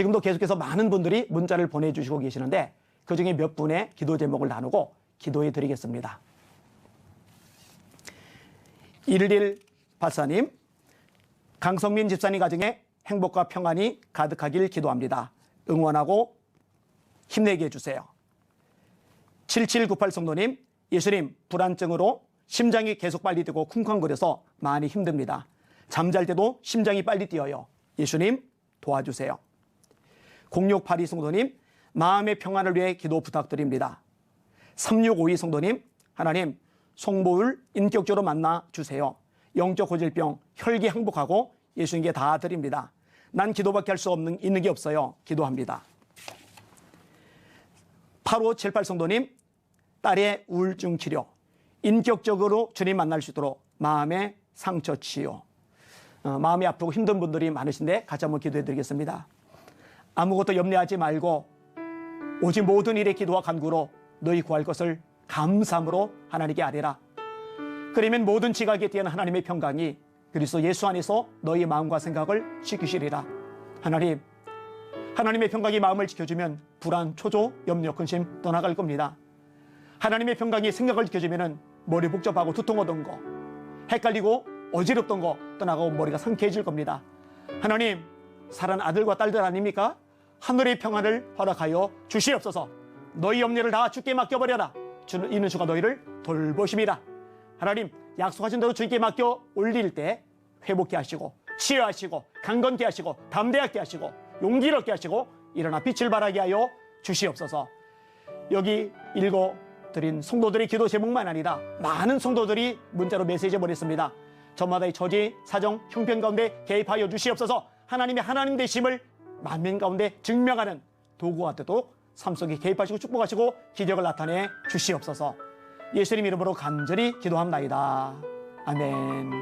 지금도 계속해서 많은 분들이 문자를 보내주시고 계시는데 그 중에 몇 분의 기도 제목을 나누고 기도해 드리겠습니다. 11 박사님, 강성민 집사님 가정에 행복과 평안이 가득하길 기도합니다. 응원하고 힘내게 해주세요. 7798 성도님, 예수님, 불안증으로 심장이 계속 빨리 뛰고 쿵쾅거려서 많이 힘듭니다. 잠잘 때도 심장이 빨리 뛰어요. 예수님, 도와주세요. 0682 성도님, 마음의 평안을 위해 기도 부탁드립니다. 3652 성도님, 하나님, 송보율 인격적으로 만나 주세요. 영적 고질병, 혈기 항복하고 예수님께 다 드립니다. 난 기도밖에 할 수 없는 있는 게 없어요. 기도합니다. 8578 성도님, 딸의 우울증 치료, 인격적으로 주님 만날 수 있도록 마음의 상처 치유. 어, 마음이 아프고 힘든 분들이 많으신데 같이 한번 기도해 드리겠습니다. 아무것도 염려하지 말고 오직 모든 일에 기도와 간구로 너희 구할 것을 감사함으로 하나님께 아뢰라. 그러면 모든 지각에 대한 하나님의 평강이 그리스도 예수 안에서 너희 마음과 생각을 지키시리라. 하나님, 하나님의 평강이 마음을 지켜주면 불안, 초조, 염려, 근심 떠나갈 겁니다. 하나님의 평강이 생각을 지켜주면 머리 복잡하고 두통하던 거, 헷갈리고 어지럽던 거 떠나가고 머리가 상쾌해질 겁니다. 하나님, 사랑 아들과 딸들 아닙니까? 하늘의 평안을 허락하여 주시옵소서. 너희 염려를 다 주께 맡겨버려라. 주는 이는 주가 너희를 돌보심이라. 하나님, 약속하신 대로 주께 맡겨 올릴 때 회복케 하시고 치유하시고 강건케 하시고 담대하게 하시고 용기를 얻게 하시고 일어나 빛을 발하게 하여 주시옵소서. 여기 읽어 드린 성도들의 기도 제목만 아니라 많은 성도들이 문자로 메시지 보냈습니다. 저마다의 처지, 사정, 형편 가운데 개입하여 주시옵소서 하나님의 하나님 되심을 만민 가운데 증명하는 도구가 되도록 삶 속에 개입하시고 축복하시고 기적을 나타내 주시옵소서 예수님 이름으로 간절히 기도합나이다. 아멘.